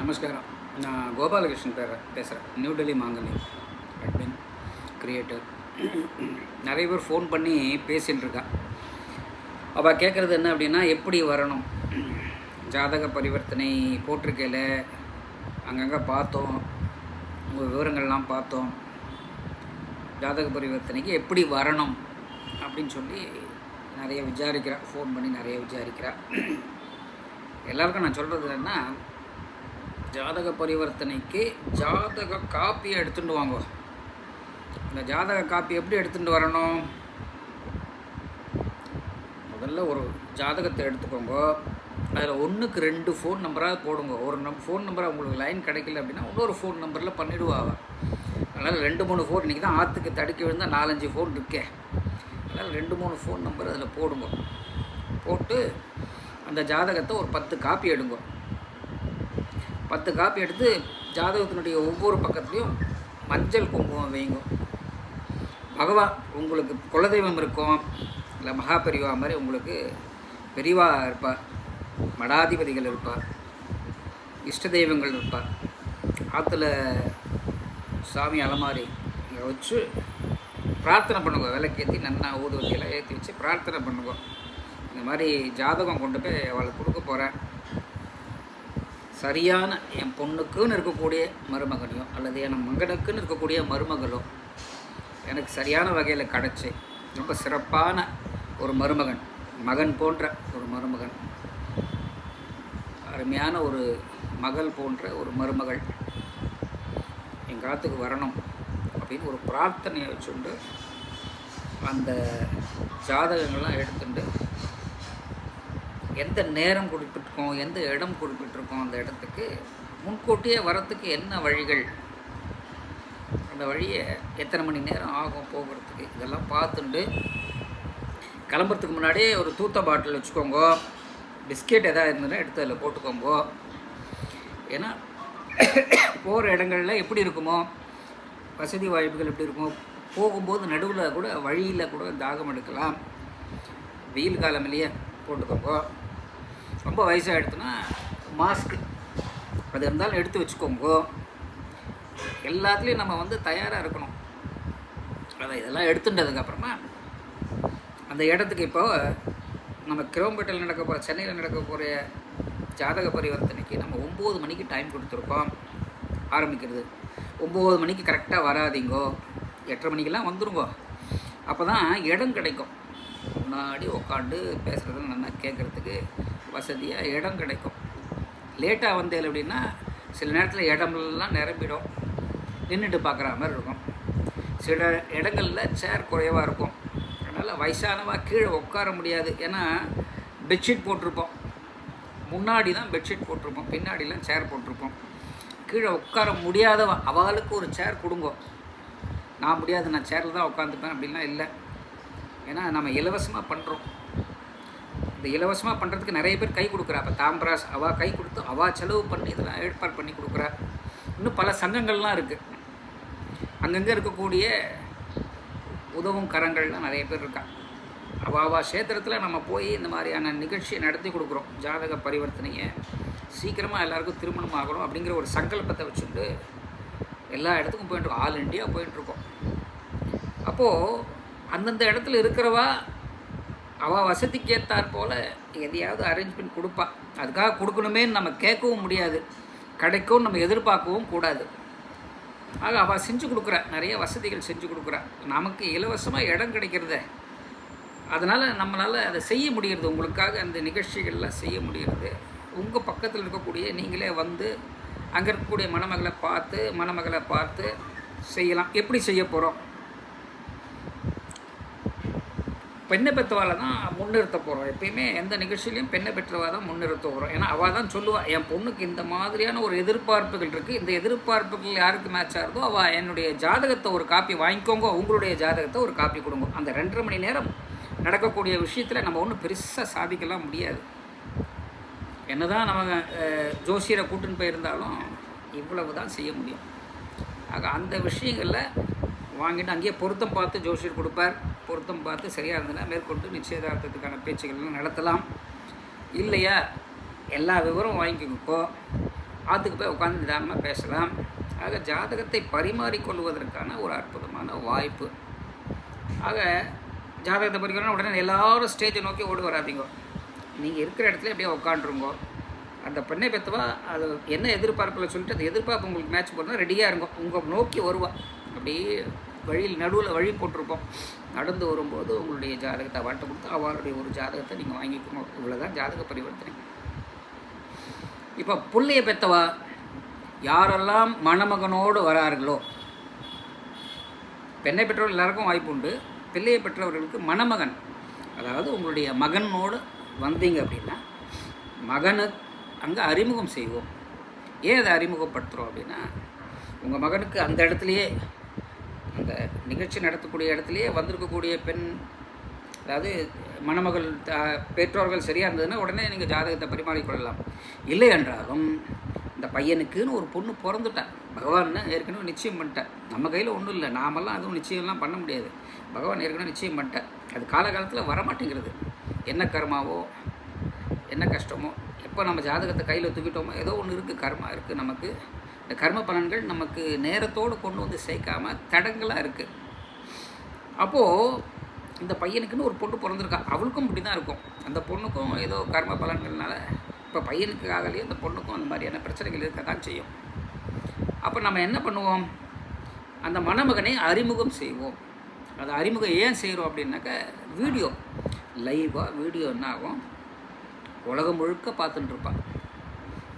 நமஸ்காரம். நான் கோபாலகிருஷ்ணன் பேர் பேசுகிறேன் நியூ டெல்லி மாங்கனி அட்மின் கிரியேட்டர் நிறைய பேர் ஃபோன் பண்ணி பேசின்னு இருக்கா அவள் கேட்குறது என்ன அப்படின்னா எப்படி வரணும்? ஜாதக பரிவர்த்தனை போட்டிருக்கையில் அங்கங்கே பார்த்தோம். உங்கள் விவரங்கள்லாம் பார்த்தோம். ஜாதக பரிவர்த்தனைக்கு எப்படி வரணும்? அப்படின்னு சொல்லி நிறைய விசாரிக்கிறா. ஃபோன் பண்ணி நிறைய விசாரிக்கிறா. எல்லாருக்கும் நான் சொல்கிறது என்னன்னா ஜாதக பரிவர்த்தனைக்கு ஜாதக காப்பியை எடுத்துட்டு வாங்க. இந்த ஜாதக காப்பி எப்படி எடுத்துட்டு வரணும்? முதல்ல ஒரு ஜாதகத்தை எடுத்துக்கோங்க. அதில் ஒன்றுக்கு ரெண்டு ஃபோன் நம்பராக போடுங்க. ஒரு நம் ஃபோன் நம்பர் உங்களுக்கு லைன் கிடைக்கல அப்படின்னா இன்னொரு ஃபோன் நம்பரில் பண்ணிவிடுவாங்க அதனால் ரெண்டு மூணு ஃபோன் இன்றைக்கி தான் ஆற்றுக்கு தடுக்கி விழுந்தால் நாலஞ்சு ஃபோன் இருக்கே. அதனால் ரெண்டு மூணு ஃபோன் நம்பர் அதில் போடுங்க. போட்டு அந்த ஜாதகத்தை ஒரு பத்து காப்பி எடுங்க. பத்து காப்பி எடுத்து ஜாதகத்தினுடைய ஒவ்வொரு பக்கத்துலேயும் மஞ்சள் குங்குமம் வைங்க பகவான் உங்களுக்கு குலதெய்வம் இருக்கும். இல்லை மகாபெரிவா மாதிரி உங்களுக்கு பெரிவா இருப்பார். மடாதிபதிகள் இருப்பார். இஷ்ட தெய்வங்கள் இருப்பார். ஆற்றுல சாமி அலமாரி வச்சு பிரார்த்தனை பண்ணுங்க. விளக்கேற்றி நன்னா ஊதுவத்தியெல்லாம் ஏற்றி வச்சு பிரார்த்தனை பண்ணுங்க. இந்த மாதிரி ஜாதகம் கொண்டு போய் அவளுக்கு கொடுக்க போகிறேன் சரியான என் பொண்ணுக்குன்னு இருக்கக்கூடிய மருமகனையோ அல்லது என் மகனுக்குன்னு இருக்கக்கூடிய மருமகளோ எனக்கு சரியான வகையில் கிடச்சி. ரொம்ப சிறப்பான ஒரு மருமகன் மகன் போன்ற ஒரு மருமகன். அருமையான ஒரு மகள் போன்ற ஒரு மருமகள். என் காத்துக்கு வரணும் அப்படின்னு ஒரு பிரார்த்தனையை வச்சுண்டு அந்த ஜாதகங்கள்லாம் எடுத்துட்டு எந்த நேரம் குறிப்பிட்டிருக்கோம் எந்த இடம் குறிப்பிட்டிருக்கோம் அந்த இடத்துக்கு முன்கூட்டியே வரத்துக்கு என்ன வழிகள்? அந்த வழியை எத்தனை மணி நேரம் ஆகும் போகிறதுக்கு? இதெல்லாம் பார்த்துண்டு கிளம்புறதுக்கு முன்னாடியே ஒரு தூத்த பாட்டில் வச்சுக்கோங்க. பிஸ்கெட் எதாவது இருந்ததுன்னா எடுத்து அதில் போட்டுக்கோங்க. ஏன்னா போகிற இடங்கள்ல எப்படி இருக்குமோ வசதி வாய்ப்புகள் எப்படி இருக்குமோ போகும்போது நடுவில் கூட வழியில் கூட தாகம் எடுக்கலாம். வெயில் காலம் இல்லையே போட்டுக்கோங்க. ரொம்ப வயசாகிடுதுன்னா மாஸ்க்கு அது இருந்தாலும் எடுத்து வச்சுக்கோங்க. எல்லாத்துலேயும் நம்ம வந்து தயாராக இருக்கணும். அதை இதெல்லாம் எடுத்துட்டதுக்கப்புறமா அந்த இடத்துக்கு இப்போ நம்ம கிலோமீட்டரில் நடக்க போகிற சென்னையில் நடக்க போகிற ஜாதக பரிவர்த்தனைக்கு நம்ம ஒம்பது மணிக்கு டைம் கொடுத்துருக்கோம். ஆரம்பிக்கிறது. ஒம்பது மணிக்கு கரெக்டாக வராதிங்கோ. எட்டரை மணிக்கெல்லாம் வந்துருங்கோ. அப்போ தான் இடம் கிடைக்கும். முன்னாடி உட்காந்து பேசுகிறது நல்லா கேட்குறதுக்கு வசதியாக இடம் கிடைக்கும். லேட்டாக வந்தேன் அப்படின்னா சில நேரத்தில் இடம்லாம் நிரம்பிடும். நின்றுட்டு பார்க்குற மாதிரி இருக்கும். சில இடங்களில் சேர் குறைவாக இருக்கும். அதனால் வயசானவா கீழே உட்கார முடியாது. ஏன்னா பெட்ஷீட் போட்டிருப்போம். முன்னாடி தான் பெட்ஷீட் போட்டிருப்போம். பின்னாடிலாம் சேர் போட்டிருப்போம். கீழே உட்கார முடியாதவன் அவளுக்கு ஒரு சேர் கொடுங்கோ. நான் முடியாது நான் சேரில் தான் உட்காந்துப்பேன் அப்படின்லாம் இல்லை. ஏன்னா நம்ம இலவசமாக பண்ணுறோம் இந்த இலவசமாக பண்ணுறதுக்கு நிறைய பேர் கை கொடுக்குறா. இப்போ தாம்பராஸ் அவா கை கொடுத்து அவா செலவு பண்ணி இதெல்லாம் ஏற்பாடு பண்ணி கொடுக்குறா. இன்னும் பல சங்கங்கள்லாம் இருக்குது அங்கங்கே இருக்கக்கூடிய உதவும் கரங்கள்லாம் நிறைய பேர் இருக்காங்க அவாவா சேத்திரத்தில் நம்ம போய் இந்த மாதிரியான நிகழ்ச்சியை நடத்தி கொடுக்குறோம். ஜாதக பரிவர்த்தனையை சீக்கிரமாக எல்லாருக்கும் திருமணம் ஆகணும் அப்படிங்கிற ஒரு சங்கல்பத்தை வச்சுட்டு எல்லா இடத்துக்கும் போயிட்டுருக்கோம் ஆல் இண்டியா போயிட்டுருக்கோம் அப்போது அந்தந்த இடத்துல இருக்கிறவா அவள் வசதிக்கு ஏற்றாற் போல் எதையாவது அரேஞ்ச்மெண்ட் கொடுப்பாள் கொடுப்பா. அதுக்காக கொடுக்கணுமேன்னு நம்ம கேட்கவும் முடியாது. கிடைக்கும் நம்ம எதிர்பார்க்கவும் கூடாது. ஆக அவள் செஞ்சு கொடுக்குறா நிறைய வசதிகள் செஞ்சு கொடுக்குறா. நமக்கு இலவசமாக இடம் கிடைக்கிறத. அதனால் நம்மளால் அதை செய்ய முடிகிறது உங்களுக்காக அந்த நிகழ்ச்சிகள்லாம் செய்ய முடிகிறது உங்கள் பக்கத்தில் இருக்கக்கூடிய நீங்களே வந்து அங்கே இருக்கக்கூடிய மணமகளை பார்த்து மணமகளை பார்த்து செய்யலாம். எப்படி செய்ய போகிறோம் பெண்ணை பெற்றவாளை தான் முன்னிறுத்த போகிறோம் எப்பயுமே எந்த நிகழ்ச்சியிலையும் பெண்ணை பெற்றவா தான் முன்னிறுத்த போகிறோம் ஏன்னா அவள் தான் சொல்லுவாள் என் பொண்ணுக்கு இந்த மாதிரியான ஒரு எதிர்பார்ப்புகள் இருக்குது இந்த எதிர்பார்ப்புகள் யாருக்கு மேட்ச் ஆகுதோ அவள் என்னுடைய ஜாதகத்தை ஒரு காப்பி வாங்கிக்கோங்க. உங்களுடைய ஜாதகத்தை ஒரு காப்பி கொடுங்க. அந்த ரெண்டரை மணி நேரம் நடக்கக்கூடிய விஷயத்தில் நம்ம ஒன்றும் பெருசாக சாதிக்கலாம் முடியாது. என்னதான் நம்ம ஜோசியரை கூட்டுன்னு போயிருந்தாலும் இவ்வளவு தான் செய்ய முடியும். ஆக அந்த விஷயங்களில் வாங்கிட்டு அங்கேயே பொருத்தம் பார்த்து ஜோசியர் கொடுப்பார். பொருத்தம் பார்த்து சரியாக இருந்ததுன்னா மேற்கொண்டு நிச்சயதார்த்தத்துக்கான பேச்சுக்கள்லாம் நடத்தலாம். இல்லையா? எல்லா விவரம் வாங்கிக்கோ ஆற்றுக்கு போய் உட்காந்து நிதானமாக பேசலாம். ஆக ஜாதகத்தை பரிமாறிக்கொள்வதற்கான ஒரு அற்புதமான வாய்ப்பு. ஆக ஜாதகத்தை பறிக்கணும் உடனே எல்லாரும் ஸ்டேஜை நோக்கி ஓடி வராதிங்க. நீங்கள் இருக்கிற இடத்துல அப்படியே உட்காந்துருங்கோ அந்த பெண்ணை பெற்றவா அது என்ன எதிர்பார்ப்பில் சொல்லிட்டு அந்த எதிர்பார்ப்பு உங்களுக்கு மேட்ச் பண்ணால் ரெடியாக இருங்க. உங்கள் நோக்கி வருவா. அப்படியே வழியில் நடுவில் வழி போட்டிருப்போம் நடந்து வரும்போது உங்களுடைய ஜாதகத்தை வாட்டை கொடுத்து அவளுடைய ஒரு ஜாதகத்தை நீங்கள் வாங்கிக்கணும். இவ்வளோதான் ஜாதக பரிவர்த்தனை. இப்போ புள்ளைய பெற்றவா யாரெல்லாம் மணமகனோடு வரார்களோ பெண்ணை பெற்றவர்கள் எல்லாருக்கும் வாய்ப்பு உண்டு. பிள்ளையை பெற்றவர்களுக்கு மணமகன் அதாவது உங்களுடைய மகனோடு வந்தீங்க அப்படின்னா மகனு அங்கே அறிமுகம் செய்வோம். ஏன் அதை அறிமுகப்படுத்துகிறோம் அப்படின்னா உங்கள் மகனுக்கு அந்த இடத்துலையே அந்த நிகழ்ச்சி நடத்தக்கூடிய இடத்துலையே வந்திருக்கக்கூடிய பெண் அதாவது மணமகள் பெற்றோர்கள் சரியாக இருந்ததுன்னா உடனே நீங்கள் ஜாதகத்தை பரிமாறிக்கொள்ளலாம். இல்லை என்றாலும் இந்த பையனுக்குன்னு ஒரு பொண்ணு பிறந்துட்டேன் பகவான் ஏற்கனவே நிச்சயம் பண்ணிட்டேன் நம்ம கையில் ஒன்றும் இல்லை. நாமெல்லாம் அதுவும் நிச்சயம்லாம் பண்ண முடியாது. பகவான் ஏற்கனவே நிச்சயம் பண்ணிட்டேன் அது காலகாலத்தில் வரமாட்டேங்கிறது. என்ன கர்மாவோ என்ன கஷ்டமோ எப்போ நம்ம ஜாதகத்தை கையில் தூக்கிட்டோமோ ஏதோ ஒன்று இருக்குது கர்மா இருக்குது நமக்கு. இந்த கர்ம பலன்கள் நமக்கு நேரத்தோடு கொண்டு வந்து சேர்க்காம தடங்களாக இருக்குது அப்போது இந்த பையனுக்குன்னு ஒரு பொண்ணு பிறந்திருக்கா. அவளுக்கும் இப்படி தான் இருக்கும். அந்த பொண்ணுக்கும் ஏதோ கர்ம பலன்கள்னால இப்போ பையனுக்கு ஆகலையே அந்த பொண்ணுக்கும் அந்த மாதிரியான பிரச்சனைகள் இருக்க தான் செய்யும். அப்போ நம்ம என்ன பண்ணுவோம்? அந்த மணமகனை அறிமுகம் செய்வோம். அது அறிமுகம் ஏன் செய்கிறோம் அப்படின்னாக்க வீடியோ. லைவாக வீடியோ என்ன ஆகும். உலகம் முழுக்க பார்த்துட்டுருப்பான்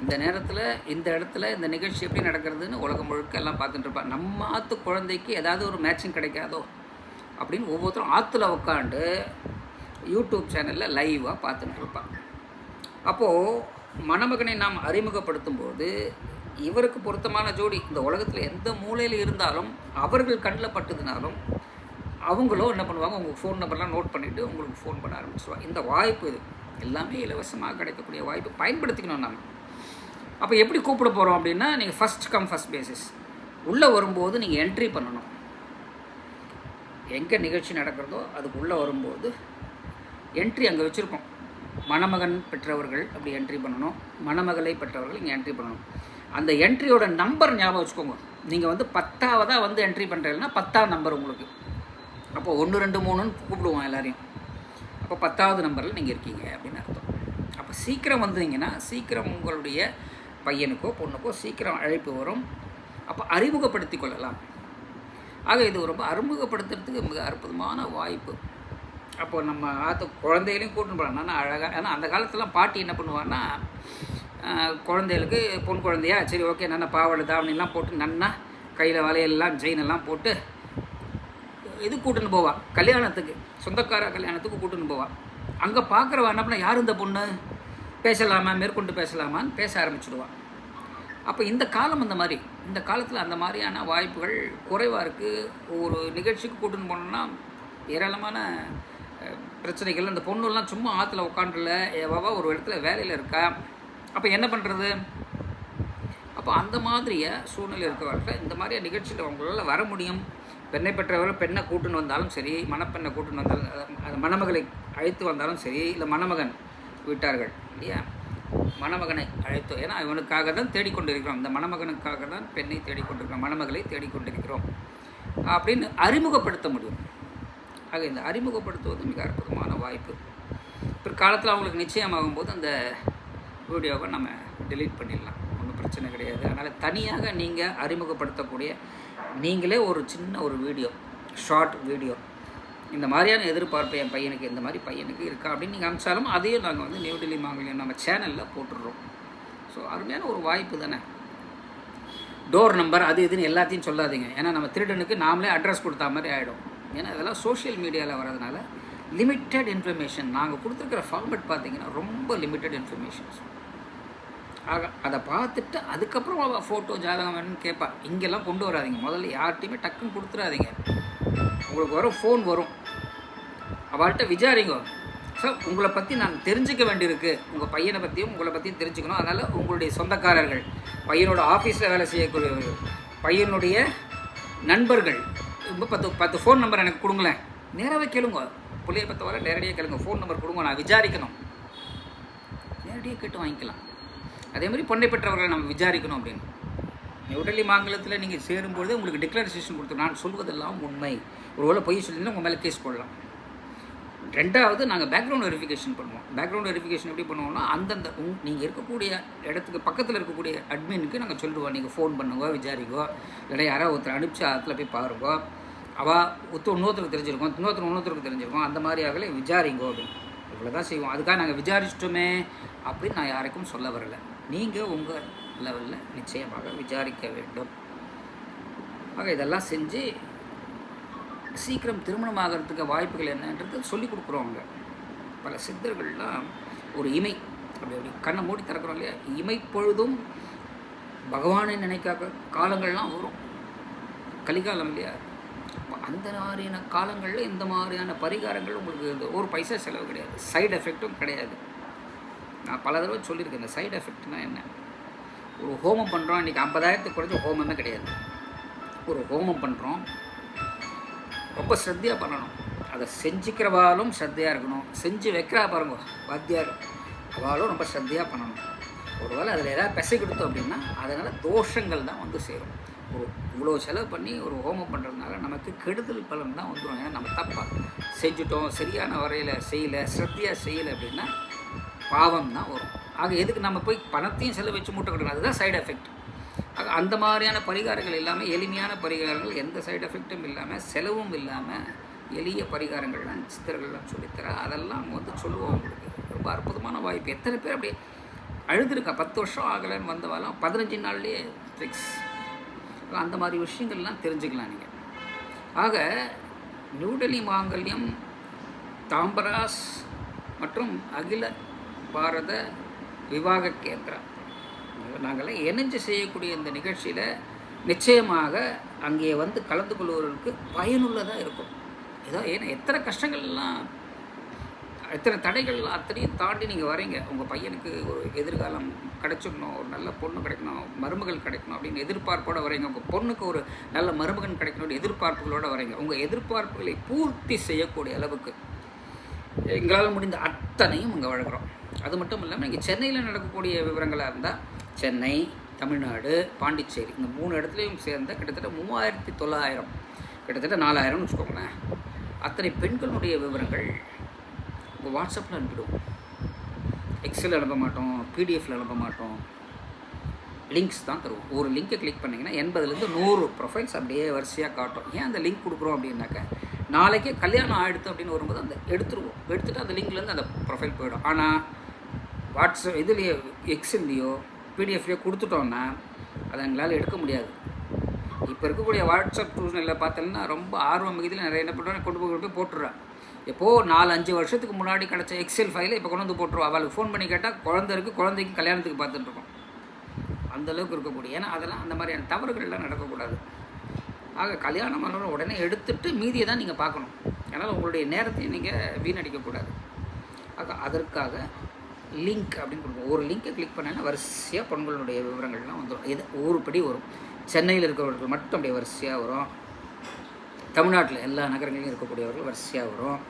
இந்த நேரத்தில் இந்த இடத்துல இந்த நிகழ்ச்சி எப்படி நடக்கிறதுன்னு உலகம் முழுக்க எல்லாம் பார்த்துட்டு நம்ம ஆற்று குழந்தைக்கு ஏதாவது ஒரு மேட்சிங் கிடைக்காதோ? அப்படின்னு ஒவ்வொருத்தரும் ஆற்றுல உட்காந்து யூடியூப் சேனலில் லைவாக பார்த்துட்டு இருப்பான் அப்போது மணமகனை நாம் அறிமுகப்படுத்தும் போது இவருக்கு பொருத்தமான ஜோடி இந்த உலகத்தில் எந்த மூலையில் இருந்தாலும் அவர்கள் கண்ணில் பட்டுதுனாலும் அவங்களும் என்ன பண்ணுவாங்க உங்கள் ஃபோன் நம்பர்லாம் நோட் பண்ணிவிட்டு உங்களுக்கு ஃபோன் பண்ண ஆரம்பிச்சிடுவாங்க இந்த வாய்ப்பு இது. எல்லாமே இலவசமாக கிடைக்கக்கூடிய வாய்ப்பு பயன்படுத்திக்கணும் நம்ம அப்போ எப்படி கூப்பிட போகிறோம் அப்படின்னா நீங்கள் ஃபஸ்ட் கம் ஃபஸ்ட் பேசிஸ் உள்ளே வரும்போது நீங்கள் என்ட்ரி பண்ணணும். எங்கே நிகழ்ச்சி நடக்கிறதோ அதுக்கு உள்ளே வரும்போது என்ட்ரி அங்கே வச்சுருக்கோம். மணமகன் பெற்றவர்கள் அப்படி என்ட்ரி பண்ணணும். மணமகளை பெற்றவர்கள் இங்கே என்ட்ரி பண்ணணும். அந்த என்ட்ரியோட நம்பர் ஞாபகம் வச்சுக்கோங்க. நீங்கள் வந்து பத்தாவதாக வந்து என்ட்ரி பண்ணுறீங்கன்னா பத்தாம் நம்பர் உங்களுக்கு. அப்போ ஒன்று ரெண்டு மூணுன்னு கூப்பிடுவோம் எல்லாரையும். அப்போ பத்தாவது நம்பரில் நீங்கள் இருக்கீங்க அப்படின்னு அர்த்தம். அப்போ சீக்கிரம் வந்தீங்கன்னா சீக்கிரம் உங்களுடைய பையனுக்கோ பொண்ணுக்கோ சீக்கிரம் அழைப்பு வரும். அப்போ அறிமுகப்படுத்தி கொள்ளலாம். ஆக இது ரொம்ப அறிமுகப்படுத்துறதுக்கு மிக அற்புதமான வாய்ப்பு. அப்போ நம்ம ஆற்று குழந்தைகளையும் கூட்டின்னு போகலாம் நல்லா அழகாக ஏன்னா அந்த காலத்துலாம் பாட்டி என்ன பண்ணுவாங்கன்னா குழந்தைகளுக்கு பொன் குழந்தையா சரி ஓகே நல்லா பாவாடை தாவணிலாம் போட்டு நன்னா கையில் வலையெல்லாம் செயின் எல்லாம் போட்டு இது கூட்டின்னு போவா. கல்யாணத்துக்கு சொந்தக்கார கல்யாணத்துக்கு கூட்டின்னு போவா. அங்கே பார்க்குறவ என்ன பண்ண யார் இந்த பொண்ணு? பேசலாமா மேற்கொண்டு பேசலாமான்னு பேச ஆரம்பிச்சிடுவா. அப்போ இந்த காலம் அந்த மாதிரி இந்த காலத்தில் அந்த மாதிரியான வாய்ப்புகள் குறைவாக இருக்குது ஒரு நிகழ்ச்சிக்கு கூட்டின்னு போனோம்னா ஏராளமான பிரச்சனைகள். அந்த பொண்ணுலாம் சும்மா ஆற்றுல உட்காண்டில் எவாவா ஒரு இடத்துல வேலையில் இருக்கா? அப்போ என்ன பண்ணுறது அப்போ அந்த மாதிரிய சூழ்நிலை இருக்கிறவர்கள் இந்த மாதிரியான நிகழ்ச்சியில் அவங்களால வர முடியும். பெண்ணை பெற்றவர்கள் பெண்ணை கூட்டுன்னு வந்தாலும் சரி மணப்பெண்ணை கூட்டுன்னு வந்தாலும் அந்த மணமகளை அழைத்து வந்தாலும் சரி இல்லை மணமகன் விட்டார்கள். இல்லையா மணமகனை அழைத்தோம் ஏன்னா இவனுக்காக தான் தேடிக்கொண்டிருக்கிறோம். இந்த மணமகனுக்காக தான் பெண்ணை தேடிக்கொண்டிருக்கிறோம் மணமகளை தேடிக்கொண்டிருக்கிறோம் அப்படின்னு அறிமுகப்படுத்த முடியும். ஆக இந்த அறிமுகப்படுத்துவது மிக அற்புதமான வாய்ப்பு. பிற்காலத்தில் அவங்களுக்கு நிச்சயமாகும் போது அந்த வீடியோவை நம்ம டெலீட் பண்ணிடலாம். ஒன்றும் பிரச்சனை கிடையாது. அதனால் தனியாக நீங்கள் அறிமுகப்படுத்தக்கூடிய நீங்களே ஒரு சின்ன ஒரு வீடியோ ஷார்ட் வீடியோ இந்த மாதிரியான எதிர்பார்ப்பு என் பையனுக்கு இந்த மாதிரி பையனுக்கு இருக்கா அப்படின்னு நீங்கள் அனுப்பிச்சாலும் அதையும் நாங்கள் வந்து நியூ டெல்லி மாங்கல்யம் நம்ம சேனலில் போட்டுடுறோம். ஸோ அருமையான ஒரு வாய்ப்பு தானே? டோர் நம்பர் அது இதுன்னு எல்லாத்தையும் சொல்லாதீங்க. ஏன்னா நம்ம திருடனுக்கு நாமளே அட்ரஸ் கொடுத்தா மாதிரி ஆகிடும் ஏன்னா இதெல்லாம் சோஷியல் மீடியாவில் வரதுனால லிமிட்டட் இன்ஃபர்மேஷன் நாங்கள் கொடுத்துருக்கிற ஃபார்மெட் பார்த்தீங்கன்னா ரொம்ப லிமிட்டட் இன்ஃபர்மேஷன்ஸ் ஆக அதை பார்த்துட்டு அதுக்கப்புறம் அவள் ஃபோட்டோ ஜாதகம் வேணும்னு கேட்பா இங்கெல்லாம் கொண்டு வராதீங்க. முதல்ல யார்கிட்டையுமே டக்குன்னு கொடுத்துறாதீங்க. உங்களுக்கு வரும் ஃபோன் வரும். அவள்கிட்ட விசாரிங்க. சார் உங்களை பற்றி நான் தெரிஞ்சுக்க வேண்டியிருக்கு. உங்கள் பையனை பற்றியும் உங்களை பற்றியும் தெரிஞ்சுக்கணும். அதனால் உங்களுடைய சொந்தக்காரர்கள் பையனோட ஆஃபீஸில் வேலை செய்யக்கூடியவர்கள் பையனுடைய நண்பர்கள் இப்போ பத்து பத்து ஃபோன் நம்பர் எனக்கு கொடுங்களேன். நேராகவே கேளுங்க. பிள்ளைய பற்ற வர நேரடியாக கேளுங்க. ஃபோன் நம்பர் கொடுங்க. நான் விசாரிக்கணும். நேரடியாக கேட்டு வாங்கிக்கலாம். அதே மாதிரி பொண்ணை பெற்றவர்களை நம்ம விசாரிக்கணும் அப்படின்னு. உடலி மாங்கலத்தில் நீங்கள் சேரும்பொழுது உங்களுக்கு டிக்ளரேஷன் கொடுத்து நான் சொல்வதெல்லாம் உண்மை. ஒருவேளை பொய் சொல்லி உங்கள் மேலே கேஸ் போடலாம். ரெண்டாவது நாங்கள் பேக்ரவுண்ட் வெரிஃபிகேஷன் பண்ணுவோம். பேக்ரவுண்ட் வெரிஃபிகேஷன் எப்படி பண்ணுவோம்னா அந்தந்த உங் நீங்கள் இருக்கக்கூடிய இடத்துக்கு பக்கத்தில் இருக்கக்கூடிய அட்மினுக்கு நாங்கள் சொல்லுவோம். நீங்கள் ஃபோன் பண்ணுங்கோ விசாரிக்கோ இல்லை யாராவது ஒருத்தர் அனுப்பிச்சு அதில் போய் பாருங்கோ. அவள் ஒருத்தர் இன்னொருத்தருக்கு தெரிஞ்சிருக்கோம். இன்னொருத்தர் இன்னொருத்தருக்கு தெரிஞ்சிருக்கோம். அந்த மாதிரி ஆகலை விசாரிங்கோ அப்படின்னு. இவ்வளோ தான் செய்வோம். அதுக்காக நாங்கள் விசாரிச்சிட்டோமே அப்படின்னு நான் யாருக்கும் சொல்ல வரல. நீங்கள் உங்கள் லெவலில் நிச்சயமாக விசாரிக்க வேண்டும். ஆக இதெல்லாம் செஞ்சு சீக்கிரம் திருமணம் ஆகிறதுக்கு வாய்ப்புகள் என்னன்றது சொல்லி கொடுக்குறோம் அவங்க பல சித்தர்கள்லாம் ஒரு இமை அப்படி அப்படி கண்ணை மூடி திறக்கிறோம் இல்லையா? இமை பொழுதும் பகவானை நினைக்காத காலங்கள்லாம் வரும். கலிகாலம் இல்லையா? அந்த மாதிரியான காலங்களில் இந்த மாதிரியான பரிகாரங்கள் உங்களுக்கு இந்த ஒரு பைசா செலவு கிடையாது. சைடு எஃபெக்ட்டும் கிடையாது. நான் பல தடவை சொல்லியிருக்கேன் இந்த சைடு எஃபெக்ட்னா என்ன? ஒரு ஹோமம் பண்ணுறோம் இன்றைக்கி ஐம்பதாயிரத்துக்கு குறைஞ்ச ஹோமமே கிடையாது. ஒரு ஹோமம் பண்ணுறோம் ரொம்ப ஸ்ரத்தையாக பண்ணணும். அதை செஞ்சுக்கிறவாலும் ஸ்ரத்தையாக இருக்கணும். செஞ்சு வைக்கிறா பாருங்க வாத்தியார். அவளும் ரொம்ப ஸ்ரத்தையாக பண்ணணும். ஒரு வேளை அதில் ஏதாவது பெசை கொடுத்தோம் அப்படின்னா அதனால் தோஷங்கள் தான் வந்து சேரும். ஒரு இவ்வளோ செலவு பண்ணி ஒரு ஹோமம் பண்ணுறதுனால நமக்கு கெடுதல் பலன் தான் வந்துடும் ஏன்னா நம்ம தப்பாக செஞ்சுட்டோம் சரியான வரையில் செய்யலை ஸ்ரத்தையாக செய்யலை அப்படின்னா பாவம் தான் வரும். ஆக எதுக்கு நம்ம போய் பணத்தையும் செலவு வச்சு மூட்டை கட்டணும்? அதுதான் சைடு எஃபெக்ட் ஆக அந்த மாதிரியான பரிகாரங்கள் இல்லாமல் எளிமையான பரிகாரங்கள் எந்த சைடு எஃபெக்ட்டும் இல்லாமல் செலவும் இல்லாமல் எளிய பரிகாரங்கள்லாம் சித்தர்கள்லாம் சொல்லித்தர அதெல்லாம் அவங்க வந்து சொல்லுவோம் உங்களுக்கு. ரொம்ப அற்புதமான வாய்ப்பு. எத்தனை பேர் அப்படியே அழுதுருக்கா? பத்து வருஷம் ஆகலைன்னு வந்தவாலாம் பதினஞ்சு நாள்லேயே ஃபிக்ஸ் அந்த மாதிரி விஷயங்கள்லாம் தெரிஞ்சுக்கலாம் நீங்கள் ஆக நியூடெல்லி மாங்கல்யம் தாம்பராஸ் மற்றும் அகில பாரத விவாக கேந்திரா நாங்கள்லாம் இணைஞ்சு செய்யக்கூடிய இந்த நிகழ்ச்சியில் நிச்சயமாக அங்கே வந்து கலந்து கொள்வர்களுக்கு பயனுள்ளதாக இருக்கும். ஏதோ ஏன்னா எத்தனை கஷ்டங்கள்லாம் எத்தனை தடைகள் அத்தனையும் தாண்டி நீங்கள் வரீங்க உங்கள் பையனுக்கு ஒரு எதிர்காலம் கிடைச்சிடணும் ஒரு நல்ல பொண்ணு கிடைக்கணும் மருமகள் கிடைக்கணும் அப்படின்னு எதிர்பார்ப்போடு வரீங்க உங்கள் பொண்ணுக்கு ஒரு நல்ல மருமகன் கிடைக்கணும் எதிர்பார்ப்புகளோடு வரீங்க உங்கள் எதிர்பார்ப்புகளை பூர்த்தி செய்யக்கூடிய அளவுக்கு எங்களால் முடிந்த அத்தனையும் இங்கே வழங்குறோம். அது மட்டும் இல்லாமல் இங்கே சென்னையில் நடக்கக்கூடிய விவரங்களாக இருந்தால் சென்னை தமிழ்நாடு பாண்டிச்சேரி இந்த மூணு இடத்துலையும் சேர்ந்த கிட்டத்தட்ட மூவாயிரத்தி தொள்ளாயிரம் கிட்டத்தட்ட நாலாயிரம்னு வச்சுக்கோங்களேன். அத்தனை பெண்களுடைய விவரங்கள் உங்கள் வாட்ஸ்அப்பில் அனுப்பிவிடுவோம் எக்ஸல் அனுப்ப மாட்டோம் பிடிஎஃப்பில் அனுப்ப மாட்டோம். லிங்க்ஸ் தான் தருவோம். ஒரு லிங்க்கை கிளிக் பண்ணிங்கன்னா எண்பதுலேருந்து நூறு ப்ரொஃபைல்ஸ் அப்படியே வரிசையாக காட்டும். ஏன் அந்த லிங்க் கொடுக்குறோம் அப்படின்னாக்க நாளைக்கே கல்யாணம் ஆகிடுத்து அப்படின்னு வரும்போது அந்த எடுத்துருவோம். எடுத்துகிட்டு அந்த லிங்க்லேருந்து அந்த ப்ரொஃபைல் போயிடும். ஆனால் வாட்ஸ்அப் இதுலேயோ எக்ஸல்லையோ பிடிஎஃப்லேயே கொடுத்துட்டோன்னா அதை எங்களால் எடுக்க முடியாது. இப்போ இருக்கக்கூடிய வாட்ஸ்அப் டியூஷனில் பார்த்தோம்னா ரொம்ப ஆர்வம் மிகுதியில் நிறைய என்ன பண்ணுறோம் கொண்டு போய் கொண்டு போய் போட்டுடுறேன் எப்போது நாலு அஞ்சு வருஷத்துக்கு முன்னாடி கிடச்ச எக்ஸல் ஃபைலை இப்போ கொண்டு வந்து போட்டுருவோம் அவளுக்கு ஃபோன் பண்ணி கேட்டால் குழந்தை இருக்குது குழந்தைக்கு கல்யாணத்துக்கு பார்த்துட்டுருக்கோம் அந்தளவுக்கு இருக்கக்கூடிய ஏன்னா அதெல்லாம் அந்த மாதிரியான தவறுகள்லாம் நடக்கக்கூடாது. ஆக கல்யாணம் பண்ணுற உடனே எடுத்துட்டு மீதியை தான் நீங்கள் பார்க்கணும். அதனால் உங்களுடைய நேரத்தையும் நீங்கள் வீணடிக்கக்கூடாது. ஆக அதற்காக லிங்க் அப்படின்னு கொடுப்போம் ஒரு லிங்கை கிளிக் பண்ணேன்னா வரிசையாக பெண்களுடைய விவரங்கள்லாம் வந்துடும் இது ஊருப்படி வரும். சென்னையில் இருக்கிறவர்கள் மட்டும் அப்படியே வரிசையாக வரும். தமிழ்நாட்டில் எல்லா நகரங்களிலும் இருக்கக்கூடியவர்கள் வரிசையாக வரும்.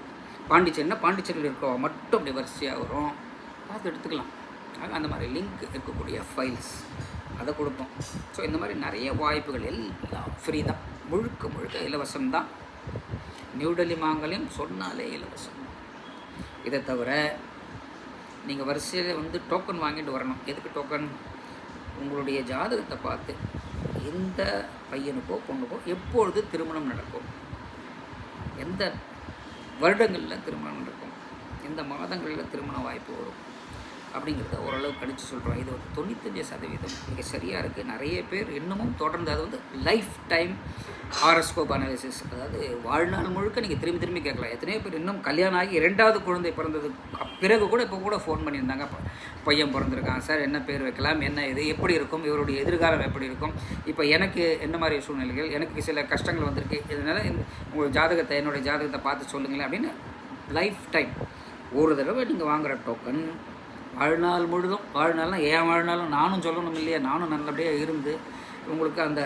பாண்டிச்சேரினா பாண்டிச்சேரியில் இருக்கிறவங்க மட்டும் அப்படியே வரிசையாக வரும். பார்த்து எடுத்துக்கலாம். ஆக அந்த மாதிரி லிங்க் இருக்கக்கூடிய ஃபைல்ஸ் அதை கொடுப்போம். ஸோ இந்த மாதிரி நிறைய வாய்ப்புகள் எல்லாம் ஃப்ரீ தான். முழுக்க முழுக்க இலவசம் தான். நியூ டெல்லி சொன்னாலே இலவசம் இதை தவிர நீங்கள் வரிசையில் வந்து டோக்கன் வாங்கிட்டு வரணும். எதுக்கு டோக்கன் உங்களுடைய ஜாதகத்தை பார்த்து எந்த பையனுக்கோ பொண்ணுக்கோ எப்பொழுது திருமணம் நடக்கும்? எந்த வருடங்களில் திருமணம் நடக்கும்? எந்த மாதங்களில் திருமண வாய்ப்பு வரும்? அப்படிங்கிறத ஓரளவு கணிச்சு சொல்கிறோம் இது ஒரு தொண்ணூத்தஞ்சு சதவீதம். மிக சரியாக இருக்குது நிறைய பேர் இன்னமும் தொடர்ந்து அது வந்து லைஃப் டைம் ஹாரஸ்கோப் அனாலிசிஸ் அதாவது வாழ்நாள் முழுக்க நீங்கள் திரும்பி திரும்பி கேட்கலாம். எத்தனையோ பேர் இன்னும் கல்யாணம் ஆகி இரண்டாவது குழந்தை பிறந்தது பிறகு கூட இப்போ கூட ஃபோன் பண்ணியிருந்தாங்க. ப- பையன் பிறந்திருக்கான். சார் என்ன பேர் வைக்கலாம்? என்ன இது? எப்படி இருக்கும்? இவருடைய எதிர்காலம் எப்படி இருக்கும்? இப்போ எனக்கு என்ன மாதிரி சூழ்நிலைகள்? எனக்கு சில கஷ்டங்கள் வந்திருக்கு. இதனால் உங்கள் ஜாதகத்தை என்னுடைய ஜாதகத்தை பார்த்து சொல்லுங்களேன் அப்படின்னு லைஃப் டைம் ஒரு தடவை நீங்கள் வாங்குகிற டோக்கன் வாழ்நாள் முழுதும் வாழ்நாள்னா ஏன் வாழ்நாளும் நானும் சொல்லணும் இல்லையா? நானும் நல்லபடியாக இருந்து உங்களுக்கு அந்த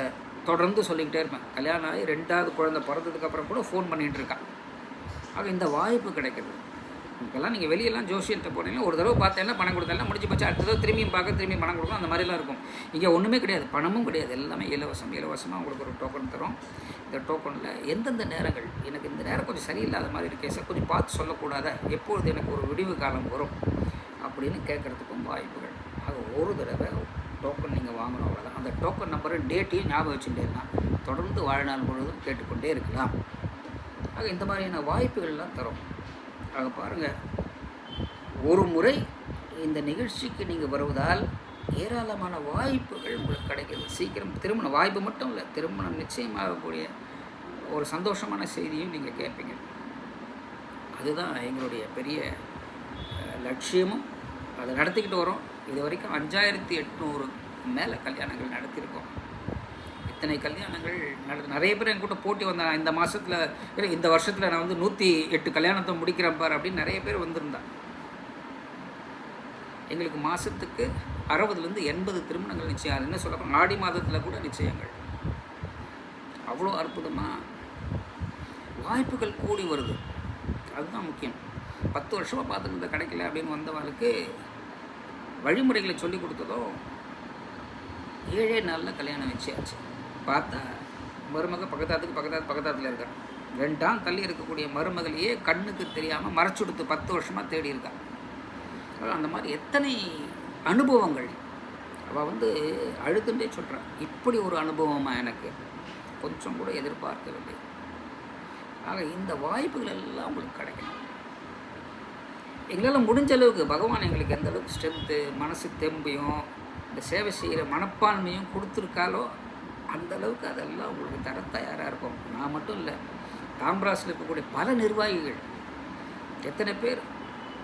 தொடர்ந்து சொல்லிக்கிட்டே இருப்பேன். கல்யாணம் ஆகி ரெண்டாவது குழந்தை பிறந்ததுக்கப்புறம் கூட ஃபோன் பண்ணிகிட்டு இருக்கான் ஆக இந்த வாய்ப்பு கிடைக்கிறது இப்போல்லாம் நீங்கள் வெளியெல்லாம் ஜோசியத்தை போனீங்கன்னா ஒரு தடவை பார்த்தேன்னா பணம் கொடுத்தாலும் முடிஞ்சு போச்சு. அடுத்த தடவை திரும்பியும் பார்க்க திரும்பி பணம் கொடுக்கணும். அந்த மாதிரிலாம் இருக்கும். இங்கே ஒன்றுமே கிடையாது. பணமும் கிடையாது. எல்லாமே இலவசம். இலவசமாக உங்களுக்கு ஒரு டோக்கன் தரும். இந்த டோக்கனில் எந்தெந்த நேரங்கள்? எனக்கு இந்த நேரம் கொஞ்சம் சரியில்லாத மாதிரி இருக்கே. சார் கொஞ்சம் பார்த்து சொல்லக்கூடாத? எப்பொழுது எனக்கு ஒரு விடிவு காலம் வரும்? அப்படின்னு கேட்குறதுக்கும் வாய்ப்புகள். ஆக ஒரு தடவை டோக்கன் நீங்கள் வாங்கணும் அவ்வளோதான் அந்த டோக்கன் நம்பரும் டேட்டையும் ஞாபகம் வச்சுட்டேன்னா தொடர்ந்து வாழ்நாள் முழுவதும் கேட்டுக்கொண்டே இருக்கலாம். ஆக இந்த மாதிரியான வாய்ப்புகள்லாம் தரும். ஆக பாருங்கள் ஒரு முறை இந்த நிகழ்ச்சிக்கு நீங்கள் வருவதால் ஏராளமான வாய்ப்புகள் உங்களுக்கு கிடைக்கிது சீக்கிரம் திருமண வாய்ப்பு மட்டும் இல்லை திருமணம் நிச்சயமாகக்கூடிய ஒரு சந்தோஷமான செய்தியும் நீங்கள் கேட்பீங்க. அதுதான் எங்களுடைய பெரிய லட்சியமும் அதை நடத்திக்கிட்டு வரோம். இது வரைக்கும் அஞ்சாயிரத்தி எட்நூறு மேலே கல்யாணங்கள் நடத்தியிருக்கோம் இத்தனை கல்யாணங்கள் நட நிறைய பேர் என் கூட போட்டி வந்தாங்க இந்த மாதத்தில் இந்த வருஷத்தில் நான் வந்து நூற்றி எட்டு கல்யாணத்தை முடிக்கிறேன் பார் அப்படின்னு நிறைய பேர் வந்திருந்தாங்க எங்களுக்கு மாதத்துக்கு அறுபதுலேருந்து எண்பது திருமணங்கள் நிச்சயம். அது என்ன சொல்ல ஆடி மாதத்தில் கூட நிச்சயங்கள். அவ்வளோ அற்புதமாக வாய்ப்புகள் கூடி வருது. அதுதான் முக்கியம். பத்து வருஷமாக பார்த்துட்டு இருந்த கிடைக்கல அப்படின்னு வந்தவங்களுக்கு வழிமுறைகளை சொல்லி கொடுத்ததும் ஏழே நாளில் கல்யாணம் வச்சியாச்சு. பார்த்தா மருமக பக்கத்தாத்துக்கு பக்கத்தாத்து பக்கத்தாத்தில் இருக்கான் ரெண்டாம் தள்ளி இருக்கக்கூடிய மருமகளையே கண்ணுக்கு தெரியாமல் மறைச்சுடுத்து பத்து வருஷமாக தேடி இருக்கான் அதான் அந்த மாதிரி எத்தனை அனுபவங்கள். அவள் வந்து அழுதுண்டே சொல்கிறான் இப்படி ஒரு அனுபவமாக எனக்கு? கொஞ்சம் கூட எதிர்பார்க்கவில்லை. ஆக இந்த வாய்ப்புகள் எல்லாம் உங்களுக்கு கிடைக்கணும். எங்களால் முடிஞ்ச அளவுக்கு பகவான் எங்களுக்கு எந்த அளவுக்கு ஸ்ட்ரென்த்து மனசு தெம்பையும் இந்த சேவை செய்கிற மனப்பான்மையும் கொடுத்துருக்காலோ அந்த அளவுக்கு அதெல்லாம் உங்களுக்கு தர தயாராக இருக்கும். நான் மட்டும் இல்லை தாம்பராசில் இருக்கக்கூடிய பல நிர்வாகிகள் எத்தனை பேர்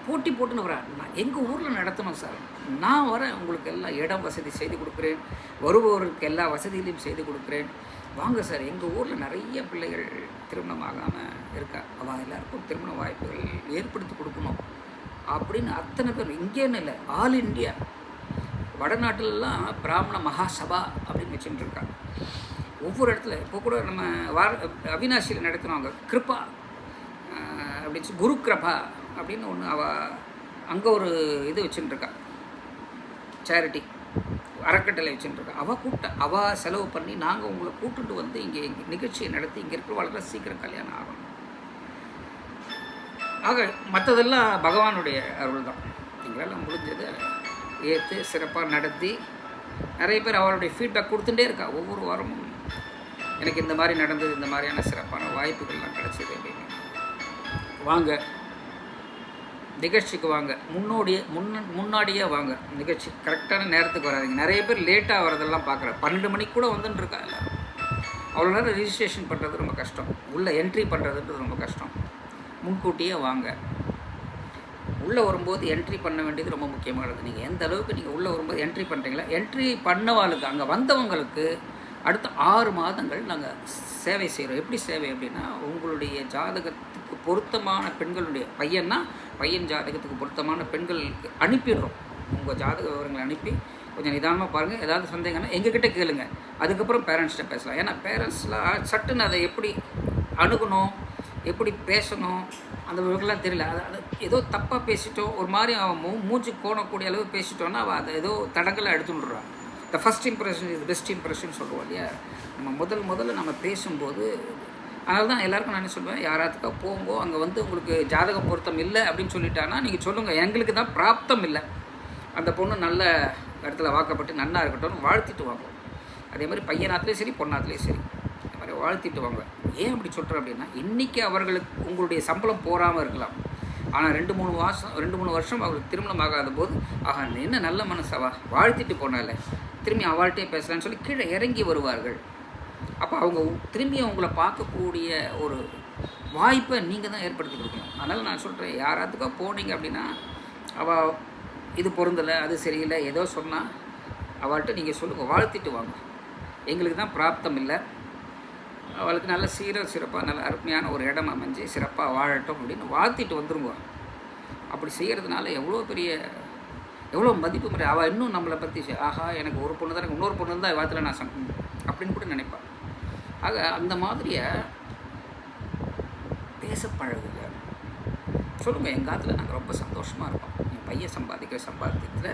போட்டி போட்டுன்னு வரேன் நான் எங்கள் ஊரில் நடத்தணும் சார். நான் வரேன் உங்களுக்கு எல்லாம் இடம் வசதி செய்து கொடுக்குறேன். வருபவர்களுக்கு எல்லா வசதிகளையும் செய்து கொடுக்குறேன். வாங்க சார் எங்கள் ஊரில் நிறைய பிள்ளைகள் திருமணம் ஆகாமல் இருக்கா? அவள் எல்லாருக்கும் திருமண வாய்ப்புகள் ஏற்படுத்தி கொடுக்கணும். அப்படின்னு அத்தனை பேர் இங்கேன்னு இல்லை ஆல் இந்தியா வடநாட்டிலலாம் பிராமண மகாசபா அப்படின்னு வச்சுட்டு இருக்காங்க ஒவ்வொரு இடத்துல இப்போ கூட நம்ம வார அவினாசியில் நடத்தினவங்க கிருபா அப்படின்னு குரு கிருபா அப்படின்னு ஒன்று அவ அங்கே ஒரு இது வச்சுட்டுருக்கா. சேரிட்டி அறக்கட்டளை வச்சுட்டுருக்கா. அவள் கூப்பிட்ட அவள் செலவு பண்ணி நாங்கள் உங்களை கூட்டுட்டு வந்து இங்கே இங்கே நிகழ்ச்சியை நடத்தி இங்கே இருக்கிறவங்களுக்கு சீக்கிரம் கல்யாணம் ஆகணும். ஆக மற்றதெல்லாம் பகவானுடைய அருள் தான் எங்களால் முடிஞ்சதை ஏற்று சிறப்பாக நடத்தி நிறைய பேர் அவருடைய ஃபீட்பேக் கொடுத்துட்டே இருக்கா. ஒவ்வொரு வாரமும் எனக்கு இந்த மாதிரி நடந்தது இந்த மாதிரியான சிறப்பான வாய்ப்புகள்லாம் கிடச்சிது அப்படின்னு. வாங்க. நிகழ்ச்சிக்கு வாங்க. முன்னோடியே முன்ன முன்னாடியே வாங்க. நிகழ்ச்சி கரெக்டான நேரத்துக்கு வராதிங்க. நிறைய பேர் லேட்டாக வரதெல்லாம் பார்க்குறேன் பன்னெண்டு மணிக்கு கூட வந்துட்டுருக்கா எல்லோரும். அவ்வளோ நேரம் ரிஜிஸ்ட்ரேஷன் பண்ணுறது ரொம்ப கஷ்டம். உள்ளே என்ட்ரி பண்ணுறதுன்றது ரொம்ப கஷ்டம். முன்கூட்டியே வாங்க. உள்ளே வரும்போது என்ட்ரி பண்ண வேண்டியது ரொம்ப முக்கியமானது நீங்கள் எந்த அளவுக்கு நீங்கள் உள்ளே வரும்போது என்ட்ரி பண்ணுறீங்களா என்ட்ரி பண்ணவாளுக்கு அங்கே வந்தவங்களுக்கு அடுத்த ஆறு மாதங்கள் நாங்கள் சேவை செய்கிறோம் எப்படி சேவை அப்படின்னா உங்களுடைய ஜாதகத்துக்கு பொருத்தமான பெண்களுடைய பையன்னா பையன் ஜாதகத்துக்கு பொருத்தமான பெண்களுக்கு அனுப்பிடுறோம். உங்கள் ஜாதக விவரங்களை அனுப்பி கொஞ்சம் நிதானமாக பாருங்கள் ஏதாவது சந்தேகம்னா எங்ககிட்ட கேளுங்க. அதுக்கப்புறம் பேரண்ட்ஸ்கிட்ட பேசலாம். ஏன்னா பேரண்ட்ஸ்லாம் சட்டுன்னு அதை எப்படி அணுகணும்? எப்படி பேசணும் அந்த விவரங்கள்லாம் தெரியல. அது அது ஏதோ தப்பாக பேசிட்டோம் ஒரு மாதிரி அவன் மூ மூச்சு கோணக்கூடிய அளவு பேசிட்டோன்னா அவள் அதை ஏதோ தடங்களை எடுத்து விட்றான் த ஃபஸ்ட் இம்ப்ரெஷன் இது பெஸ்ட் இம்ப்ரெஷன் சொல்லுவோம் இல்லையா? நம்ம முதல் முதல்ல நம்ம பேசும்போது அதனால தான் எல்லாருக்கும் நான் என்ன சொல்லுவேன் யாராத்துக்கா போங்கோ அங்கே வந்து உங்களுக்கு ஜாதக பொருத்தம் இல்லை அப்படின்னு சொல்லிட்டானா நீங்கள் சொல்லுங்கள் எங்களுக்கு தான் பிராப்தம் இல்லை. அந்த பொண்ணு நல்ல இடத்துல வாக்கப்பட்டு நன்னா இருக்கட்டும்னு வாழ்த்திட்டு வாங்க. அதே மாதிரி பையனாத்துலேயும் சரி பொண்ணாத்துலேயும் சரி. வாழ்த்திட்டு வாங்க ஏன் அப்படி சொல்கிறேன் அப்படின்னா இன்றைக்கி அவர்களுக்கு உங்களுடைய சம்பளம் போகாமல் இருக்கலாம். ஆனால் ரெண்டு மூணு மாதம் ரெண்டு மூணு வருஷம் அவளுக்கு திருமணம் ஆகாத போது ஆஹா என்ன நல்ல மனசாவா வாழ்த்திட்டு போனால. திரும்பி அவள்கிட்டே பேசலான்னு சொல்லி கீழே இறங்கி வருவார்கள். அப்போ அவங்க உ- திரும்பி அவங்கள பார்க்கக்கூடிய ஒரு வாய்ப்பை நீங்கள் தான் ஏற்படுத்தி கொடுக்கணும். அதனால் நான் சொல்கிறேன் யாராத்துக்கோ போனீங்க அப்படின்னா அவள் இது பொருந்தலை அது சரியில்லை ஏதோ சொன்னால் அவள்கிட்ட நீங்கள் சொல்லுங்கள் வாழ்த்திட்டு வாங்க. எங்களுக்கு தான் பிராப்தம் இல்லை. அவளுக்கு நல்ல சீர சிறப்பாக நல்ல அருமையான ஒரு இடம் அமைஞ்சு சிறப்பாக வாழட்டும் அப்படின்னு வாழ்த்திட்டு வந்துருங்க அப்படி செய்கிறதுனால எவ்வளோ பெரிய எவ்வளோ மதிப்பு முறை. அவள் இன்னும் நம்மளை பற்றி ஆஹா எனக்கு ஒரு பொண்ணு தான் எனக்கு இன்னொரு பொண்ணு இருந்தால் வாழ்த்துல நான் சம் அப்படின்னு கூட நினைப்பாள் ஆக அந்த மாதிரியை பேச பழகுங்க. சொல்லுங்கள் எங்கள் காலத்தில் நாங்கள் ரொம்ப சந்தோஷமாக இருக்கோம். என் பையன் சம்பாதிக்கிற சம்பாதிக்கிறதுல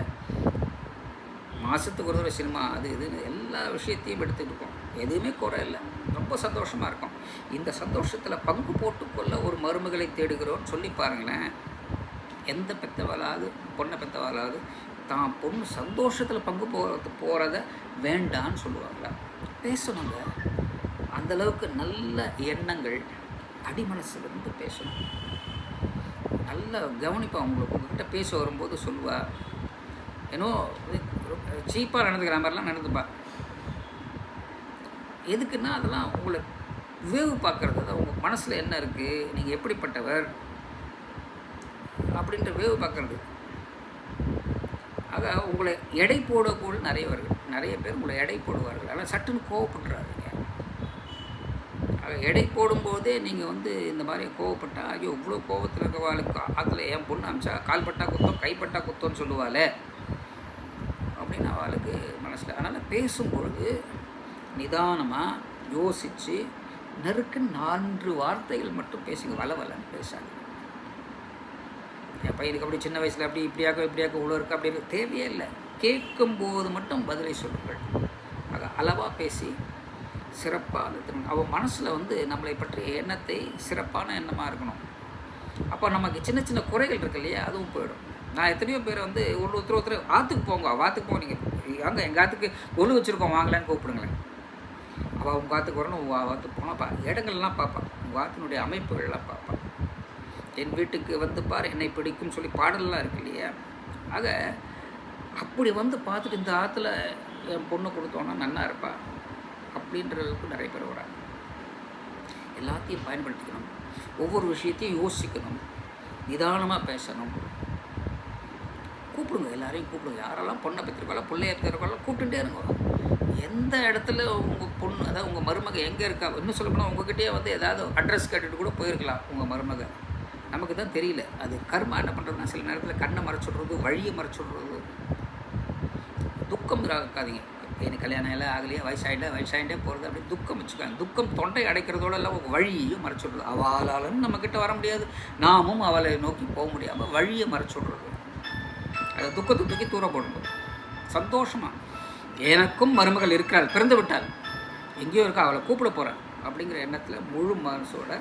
மாதத்துக்கு ஒரு தடவை சினிமா அது இதுன்னு எல்லா விஷயத்தையும் எடுத்துகிட்டு இருக்கோம். எதுவுமே குறை இல்லை. ரொம்ப சந்தோஷமாக இருக்கும். இந்த சந்தோஷத்தில் பங்கு போட்டுக்கொள்ள ஒரு மருமகளை தேடுகிறோன்னு சொல்லி பாருங்களேன். எந்த பெத்தவளாவது பொண்ணை பெத்தவளாவது தான் பொண்ணு சந்தோஷத்தில் பங்கு போகிறது போகிறத வேண்டான்னு சொல்லுவாங்களா? பேசணுங்க. அந்த அளவுக்கு நல்ல எண்ணங்கள் அடிமனசுலேருந்து பேசணும். நல்ல கவனிப்பா உங்களுக்கு. உங்ககிட்ட பேச வரும்போது சொல்லுவா. ஏன்னோ சீப்பாக நடந்துக்கிற மாதிரிலாம் நடந்துப்பா. எதுக்குன்னா அதெல்லாம் உங்களை வேவு பார்க்குறது. தான் உங்கள் மனசில் என்ன இருக்குது நீங்கள் எப்படிப்பட்டவர்? அப்படின்ற வேவு பார்க்குறது. ஆக உங்களை எடை போடக்கூட நிறையவர்கள் நிறைய பேர் உங்களை எடை போடுவார்கள். ஆனால் சட்டுன்னு கோவப்படுறாருங்க ஆக எடை போடும்போதே நீங்கள் வந்து இந்த மாதிரி கோவப்பட்டால் ஐயோ இவ்வளோ கோவத்தில் இருக்கவாளுக்கு அதில் என் பொண்ணு அமிச்சா கால்பட்டா குத்தம் கைப்பட்டா குத்தம்னு சொல்லுவாள் அப்படின்னு அவளுக்கு மனசில். அதனால் பேசும்பொழுது நிதானமாக யோசித்து நெருக்கு நான்கு வார்த்தைகள் மட்டும் பேசுங்க வள வளன்னு பேசாங்க என் பையனுக்கு அப்படி சின்ன வயசில் அப்படி இப்படியாக்க இப்படியாக்க இவ்வளோ இருக்கு அப்படி தேவையே இல்லை. கேட்கும்போது மட்டும் பதிலை சொல்லுங்கள். ஆக அளவாக பேசி சிறப்பாக அது அவன் மனசில் வந்து நம்மளை பற்றிய எண்ணத்தை சிறப்பான எண்ணமாக இருக்கணும். அப்போ நமக்கு சின்ன சின்ன குறைகள் இருக்கு இல்லையா அதுவும் போயிடும். நான் எத்தனையோ பேரை வந்து ஒரு ஒருத்தர் ஒருத்தர் ஆற்றுக்கு போங்க ஆற்றுக்கு போங்க நீங்கள் அங்கே எங்கள் ஆற்றுக்கு ஒழு வச்சுருக்கோம் வாங்கலான்னு கூப்பிடுங்களேன். அவள் உங்கள் ஆற்றுக்கு வரணும் உங்கள் ஆற்றுக்கு போனால் பா இடங்கள்லாம் பார்ப்பான் உங்கள் ஆற்றினுடைய அமைப்புகள்லாம் பார்ப்பான் என் வீட்டுக்கு வந்து பார் என்னை பிடிக்கும் சொல்லி பாடல்லாம் இருக்கு இல்லையா? ஆக அப்படி வந்து பார்த்துட்டு இந்த ஆற்றுல என் பொண்ணு கொடுத்தோன்னா நன்னா இருப்பா. அப்படின்றதுக்கு நிறைய பேர் வராங்க. எல்லாத்தையும் பயன்படுத்திக்கணும். ஒவ்வொரு விஷயத்தையும் யோசிக்கணும். நிதானமாக பேசணும். கூப்பிடுங்க எல்லாரையும் கூப்பிடுங்க. யாரெல்லாம் பொண்ணை பெற்றிருக்காளோ பிள்ளைய பெற்றிருக்காளோ கூப்பிட்டுட்டே இருங்க. எந்த இடத்துல உங்கள் பொண்ணு அதாவது உங்கள் மருமக எங்கே இருக்கா? இன்னும் சொல்லப்போனால் உங்ககிட்டயே வந்து ஏதாவது அட்ரஸ் கேட்டுட்டு கூட போயிருக்கலாம் உங்கள் மருமக. நமக்கு தான் தெரியல. அது கர்மா என்ன பண்ணுறதுனா சில நேரத்தில் கண்ணை மறைச்சுடுறது வழியை மறைச்சுடுறது. துக்கம் இருக்காதீங்க எனக்கு கல்யாணம் எல்லாம் ஆகலையே வயசாகிட்டே வயசாகிட்டே போகிறது அப்படி துக்கம் வச்சுக்காங்க. துக்கம் தொண்டை அடைக்கிறதோட எல்லாம் உங்கள் வழியையும் மறைச்சுடுறது. அவளாலும் நம்மக்கிட்ட வர முடியாது. நாமும் அவளை நோக்கி போக முடியாமல் வழியை மறைச்சுடுறது. அதை துக்கத்தை தூக்கி தூர போடணும். சந்தோஷமாக எனக்கும் மருமகள் இருக்கிறாள் பிறந்து விட்டாள். எங்கேயோ இருக்கா அவளை கூப்பிட போகிறேன் அப்படிங்கிற எண்ணத்தில் முழு மனசோட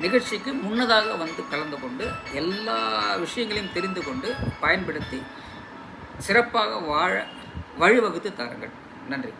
நிகழ்ச்சிக்கு முன்னதாக வந்து கலந்து கொண்டு எல்லா விஷயங்களையும் தெரிந்து கொண்டு பயன்படுத்தி சிறப்பாக வாழ வழிவகுத்து தாருங்கள். நன்றி.